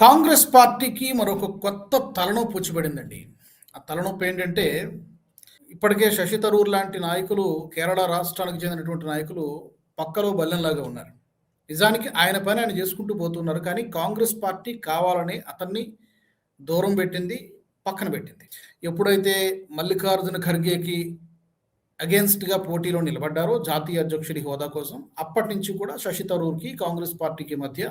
కాంగ్రెస్ పార్టీకి మరొక కొత్త తలనొప్పి వచ్చిపడిందండి ఆ తలనొప్పి ఏంటంటే ఇప్పటికే శశి తరూర్ లాంటి నాయకులు కేరళ రాష్ట్రానికి చెందినటువంటి నాయకులు పక్కలో బల్లెంలాగా ఉన్నారు. నిజానికి ఆయన పని ఆయన చేసుకుంటూ పోతున్నారు కానీ కాంగ్రెస్ పార్టీ కావాలని అతన్ని దూరం పెట్టింది పక్కన పెట్టింది. ఎప్పుడైతే మల్లికార్జున ఖర్గేకి అగేన్స్ట్గా పోటీలో నిలబడ్డారో జాతీయ అధ్యక్షుడి హోదా కోసం. అప్పటి నుంచి కూడా శశి తరూర్కి కాంగ్రెస్ పార్టీకి మధ్య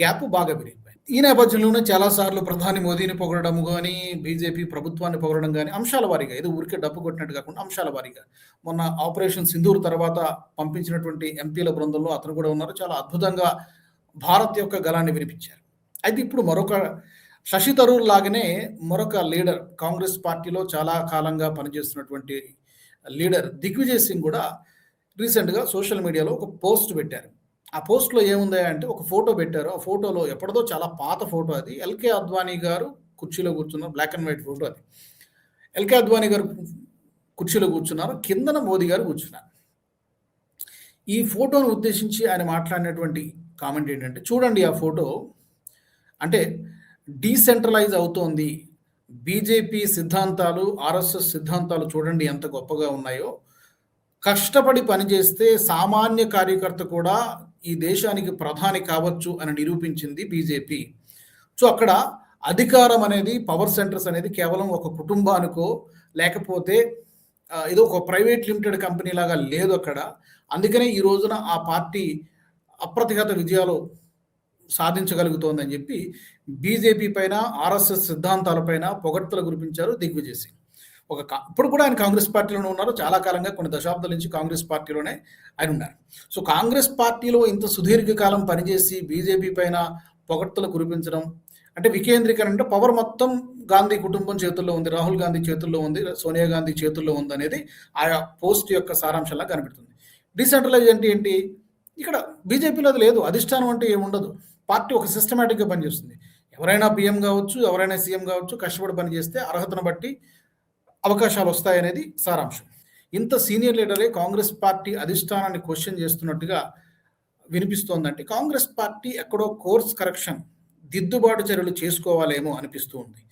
గ్యాప్ బాగా పెరిగిపోయింది. ఈ నేపథ్యంలోనే చాలాసార్లు ప్రధాని మోదీని పొగడడం కానీ బీజేపీ ప్రభుత్వాన్ని పొగడడం కానీ అంశాల వారీగా ఏదో ఊరికే డబ్బు కొట్టినట్టు కాకుండా అంశాల వారీగా. మొన్న ఆపరేషన్ సింధూర్ తర్వాత పంపించినటువంటి ఎంపీల బృందంలో అతను కూడా ఉన్నారు. చాలా అద్భుతంగా భారత్ యొక్క గలాన్ని వినిపించారు. అయితే ఇప్పుడు మరొక శశి తరూర్ లాగానే మరొక లీడర్ కాంగ్రెస్ పార్టీలో చాలా కాలంగా పనిచేస్తున్నటువంటి లీడర్ దిగ్విజయ్ సింగ్ కూడా రీసెంట్గా సోషల్ మీడియాలో ఒక పోస్ట్ పెట్టారు. ఆ పోస్ట్లో ఏముంది అంటే ఒక ఫోటో పెట్టారు. ఆ ఫోటోలో ఎప్పటిదో చాలా పాత ఫోటో అది. ఎల్కే అద్వానీ గారు కుర్చీలో కూర్చున్నారు బ్లాక్ అండ్ వైట్ ఫోటో అది. ఎల్కే అద్వానీ గారు కుర్చీలో కూర్చున్నారు. కిందన మోదీ గారు కూర్చున్నారు. ఈ ఫోటోను ఉద్దేశించి ఆయన మాట్లాడినటువంటి కామెంట్ ఏంటంటే చూడండి ఆ ఫోటో. అంటే డీసెంట్రలైజ్ అవుతోంది బీజేపీ సిద్ధాంతాలు ఆర్ఎస్ఎస్ సిద్ధాంతాలు చూడండి ఎంత గొప్పగా ఉన్నాయో. కష్టపడి పనిచేస్తే సామాన్య కార్యకర్త కూడా ఈ దేశానికి ప్రధాని కావచ్చు అని నిరూపించింది బీజేపీ. సో అక్కడ అధికారం అనేది పవర్ సెంటర్స్ అనేది కేవలం ఒక కుటుంబానికో లేకపోతే ఏదో ఒక ప్రైవేట్ లిమిటెడ్ కంపెనీ లాగా లేదు అక్కడ. అందుకనే ఈ రోజున ఆ పార్టీ అప్రతిహత విజయాలు సాధించగలుగుతోందని చెప్పి బీజేపీ పైన ఆర్ఎస్ఎస్ సిద్ధాంతాలపైన పొగడ్తలు కురిపించారు దిగ్విజయ్ సింగ్. ఒక ఇప్పుడు కూడా ఆయన కాంగ్రెస్ పార్టీలోనే ఉన్నారు. చాలా కాలంగా కొన్ని దశాబ్దాల నుంచి కాంగ్రెస్ పార్టీలోనే ఆయన ఉన్నారు. సో కాంగ్రెస్ పార్టీలో ఇంత సుదీర్ఘకాలం పనిచేసి బీజేపీ పైన పొగడ్తలు కురిపించడం అంటే వికేంద్రీకరణ అంటే పవర్ మొత్తం గాంధీ కుటుంబం చేతుల్లో ఉంది రాహుల్ గాంధీ చేతుల్లో ఉంది సోనియా గాంధీ చేతుల్లో ఉంది అనేది ఆయా పోస్ట్ యొక్క సారాంశంలా కనిపెడుతుంది డీసెంట్రలైజ్ అంటే ఏంటి? ఇక్కడ బీజేపీలో అది లేదు. అధిష్టానం అంటే ఏముండదు. పార్టీ ఒక సిస్టమేటిక్గా పనిచేస్తుంది. ఎవరైనా పిఎం కావచ్చు ఎవరైనా సీఎం కావచ్చు కష్టపడి పనిచేస్తే అర్హతను బట్టి అవకాశాలు వస్తాయనేది సారాంశం. ఇంత సీనియర్ లీడరే కాంగ్రెస్ పార్టీ అధిష్టానాన్ని క్వశ్చన్ చేస్తున్నట్టుగా వినిపిస్తోందంటే కాంగ్రెస్ పార్టీ ఎక్కడో కోర్స్ కరెక్షన్ దిద్దుబాటు చర్యలు చేసుకోవాలేమో అనిపిస్తూ ఉంది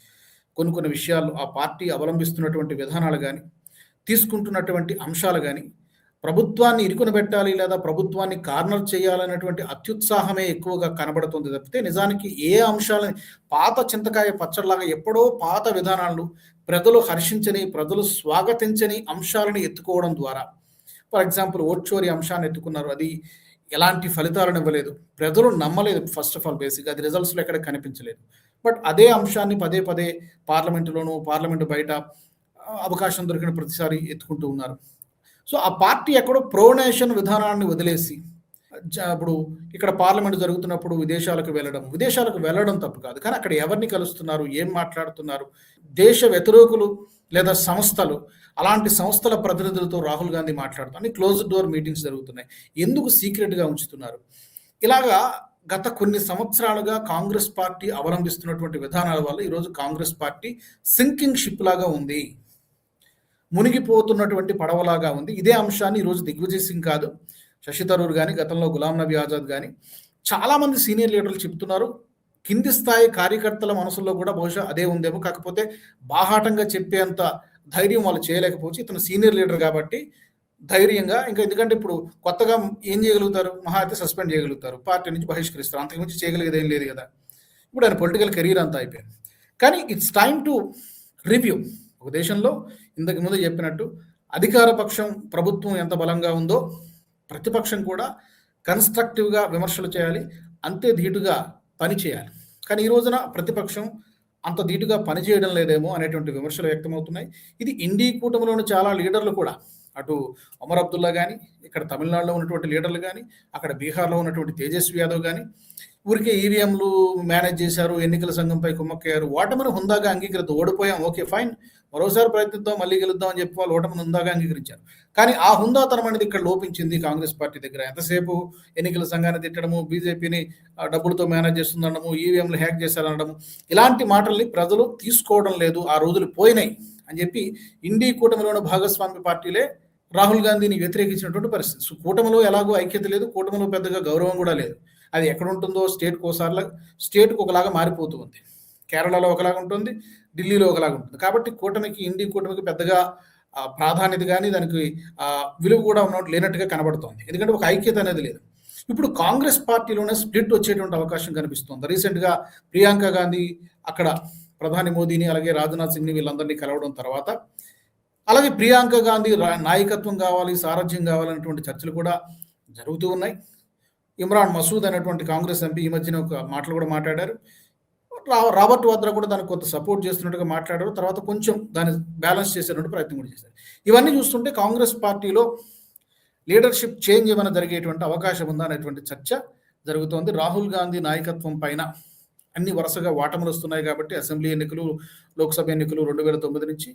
కొన్ని కొన్ని విషయాలు ఆ పార్టీ అవలంబిస్తున్నటువంటి విధానాలు కానీ తీసుకుంటున్నటువంటి అంశాలు కానీ ప్రభుత్వాన్ని ఇరుకున పెట్టాలి లేదా ప్రభుత్వాన్ని కార్నర్ చేయాలనేటువంటి అత్యుత్సాహమే ఎక్కువగా కనబడుతుంది తప్పితే నిజానికి ఏ అంశాలని పాత చింతకాయ పచ్చడిలాగా ఎప్పుడో పాత విధానాలు ప్రజలు హర్షించని ప్రజలు స్వాగతించని అంశాలను ఎత్తుకోవడం ద్వారా. ఫర్ ఎగ్జాంపుల్ ఓట్చోరి అంశాన్ని ఎత్తుకున్నారు. అది ఎలాంటి ఫలితాలను ఇవ్వలేదు. ప్రజలు నమ్మలేదు ఫస్ట్ ఆఫ్ ఆల్ బేసిక్ అది రిజల్ట్స్లో ఎక్కడ కనిపించలేదు. బట్ అదే అంశాన్ని పదే పదే పార్లమెంటులోనూ పార్లమెంటు బయట అవకాశం దొరికిన ప్రతిసారి ఎత్తుకుంటూ ఉన్నారు. సో ఆ పార్టీ ఎక్కడో ప్రోనేషన్ విధానాన్ని వదిలేసి ఇప్పుడు ఇక్కడ పార్లమెంట్ జరుగుతున్నప్పుడు విదేశాలకు వెళ్ళడం. విదేశాలకు వెళ్ళడం తప్పు కాదు. కానీ అక్కడ ఎవరిని కలుస్తున్నారు? ఏం మాట్లాడుతున్నారు? దేశ వ్యతిరేకులు లేదా సంస్థలు? అలాంటి సంస్థల ప్రతినిధులతో రాహుల్ గాంధీ మాట్లాడుతాను క్లోజ్ డోర్ మీటింగ్స్ జరుగుతున్నాయి. ఎందుకు సీక్రెట్గా ఉంచుతున్నారు? ఇలాగా గత కొన్ని సంవత్సరాలుగా కాంగ్రెస్ పార్టీ అవలంబిస్తున్నటువంటి విధానాల వల్ల ఈరోజు కాంగ్రెస్ పార్టీ సింకింగ్ షిప్ లాగా ఉంది. మునిగిపోతున్నటువంటి పడవలాగా ఉంది. ఇదే అంశాన్ని ఈరోజు దిగ్విజయ్ సింగ్ కాదు శశి తరూర్ కానీ గతంలో గులాం నబీ ఆజాద్ కానీ చాలామంది సీనియర్ లీడర్లు చెప్తున్నారు. కింది స్థాయి కార్యకర్తల మనసులో కూడా బహుశా అదే ఉందేమో. కాకపోతే బాహాటంగా చెప్పేంత ధైర్యం వాళ్ళు చేయలేకపోవచ్చు. ఇతను సీనియర్ లీడర్ కాబట్టి ధైర్యంగా ఇంకా ఎందుకంటే ఇప్పుడు కొత్తగా ఏం చేయగలుగుతారు? మహా అయితే సస్పెండ్ చేయగలుగుతారు. పార్టీ నుంచి బహిష్కరిస్తారు. అంతకుమించి చేయగలిగేది ఏం లేదు కదా. ఇప్పుడు ఆయన పొలిటికల్ కెరీర్ అంతా అయిపోయింది. కానీ ఇట్స్ టైమ్ టు రివ్యూ. ఒక దేశంలో ఇంతకు ముందు చెప్పినట్టు అధికార పక్షం ప్రభుత్వం ఎంత బలంగా ఉందో ప్రతిపక్షం కూడా కన్స్ట్రక్టివ్గా విమర్శలు చేయాలి అంతే ధీటుగా పని చేయాలి. కానీ ఈ రోజున ప్రతిపక్షం అంత ధీటుగా పనిచేయడం లేదేమో అనేటువంటి విమర్శలు వ్యక్తమవుతున్నాయి. ఇది ఇండీ కూటమిలోని చాలా లీడర్లు కూడా. అటు ఒమర్ అబ్దుల్లా కానీ ఇక్కడ తమిళనాడులో ఉన్నటువంటి లీడర్లు కానీ అక్కడ బీహార్లో ఉన్నటువంటి తేజస్వి యాదవ్ కానీ ఊరికే ఈవీఎంలు మేనేజ్ చేశారు ఎన్నికల సంఘంపై కుమ్మక్కయ్యారు. ఓటమిని హుందాగా అంగీకరిద్దు. ఓడిపోయాం. Okay fine. మరోసారి ప్రయత్నిద్దాం మళ్ళీ గెలుద్దాం అని చెప్పి వాళ్ళు ఓటమిని హుందాగా అంగీకరించారు. కానీ ఆ హుందాతనం అనేది ఇక్కడ లోపించింది కాంగ్రెస్ పార్టీ దగ్గర. ఎంతసేపు ఎన్నికల సంఘాన్ని తిట్టడము బీజేపీని డబ్బులతో మేనేజ్ చేస్తుందనడము ఈవీఎంలు హ్యాక్ చేశారనడము ఇలాంటి మాటల్ని ప్రజలు తీసుకోవడం లేదు. ఆ రోజులు పోయినాయి అని చెప్పి ఇండీ కూటమిలోని భాగస్వామ్య పార్టీలే రాహుల్ గాంధీని వ్యతిరేకించినటువంటి పరిస్థితి. సో కూటమిలో ఎలాగో ఐక్యత లేదు. కూటమిలో పెద్దగా గౌరవం కూడా లేదు. అది ఎక్కడ ఉంటుందో స్టేట్కి ఒకసారి స్టేట్కి ఒకలాగా మారిపోతూ ఉంది. కేరళలో ఒకలాగా ఉంటుంది ఢిల్లీలో ఒకలాగా ఉంటుంది. కాబట్టి కూటమికి ఇండి కూటమికి పెద్దగా ప్రాధాన్యత కానీ దానికి విలువ కూడా ఉన్నట్టు లేనట్టుగా కనబడుతోంది. ఎందుకంటే ఒక ఐక్యత అనేది లేదు. ఇప్పుడు కాంగ్రెస్ పార్టీలోనే స్ప్లిట్ వచ్చేటువంటి అవకాశం కనిపిస్తుంది. రీసెంట్గా ప్రియాంక గాంధీ అక్కడ ప్రధాని మోదీని అలాగే రాజ్నాథ్ సింగ్ని వీళ్ళందరినీ కలవడం తర్వాత అలాగే ప్రియాంక గాంధీ నాయకత్వం కావాలి సారథ్యం కావాలన్నటువంటి చర్చలు కూడా జరుగుతూ ఉన్నాయి. ఇమ్రాన్ మసూద్ అనేటువంటి కాంగ్రెస్ ఎంపీ ఈ మధ్యన ఒక మాటలు కూడా మాట్లాడారు. రాబర్ట్ వాద్రా కూడా దానికి కొంత సపోర్ట్ చేస్తున్నట్టుగా మాట్లాడారు. తర్వాత కొంచెం దాన్ని బ్యాలెన్స్ చేసేటువంటి ప్రయత్నం కూడా చేశారు. ఇవన్నీ చూస్తుంటే కాంగ్రెస్ పార్టీలో లీడర్షిప్ చేంజ్ ఏమైనా జరిగేటువంటి అవకాశం ఉందా అనేటువంటి చర్చ జరుగుతోంది. రాహుల్ గాంధీ నాయకత్వం పైన అన్ని వరుసగా వాటములు వస్తున్నాయి కాబట్టి అసెంబ్లీ ఎన్నికలు లోక్సభ ఎన్నికలు రెండు వేల తొమ్మిది నుంచి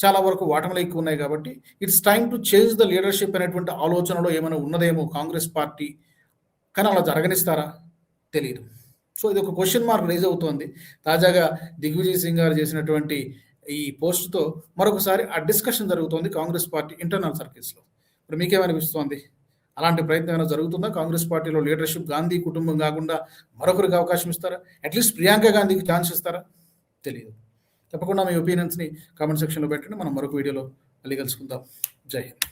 చాలా వరకు వాటములు ఎక్కువ ఉన్నాయి కాబట్టి it's time to change the leadership అనేటువంటి ఆలోచనలో ఏమైనా ఉన్నదేమో కాంగ్రెస్ పార్టీ కానీ అలా జరగనిస్తారా? తెలియదు సో ఇది ఒక క్వశ్చన్ మార్క్ రేజ్ అవుతోంది. తాజాగా దిగ్విజయ్ సింగ్ గారు చేసినటువంటి ఈ పోస్ట్తో మరొకసారి ఆ డిస్కషన్ జరుగుతోంది కాంగ్రెస్ పార్టీ ఇంటర్నల్ సర్కిల్స్లో ఇప్పుడు మీకేమనిపిస్తోంది? అలాంటి ప్రయత్నం ఏమైనా జరుగుతుందా? కాంగ్రెస్ పార్టీలో లీడర్షిప్ గాంధీ కుటుంబం కాకుండా మరొకరికి అవకాశం ఇస్తారా? అట్లీస్ట్ ప్రియాంక గాంధీకి ఛాన్స్ ఇస్తారా? తెలియదు తప్పకుండా మీ ఒపీనియన్స్ని కామెంట్ సెక్షన్లో పెట్టండి. మనం మరొక వీడియోలో మళ్ళీ కలుసుకుందాం. జై హింద్.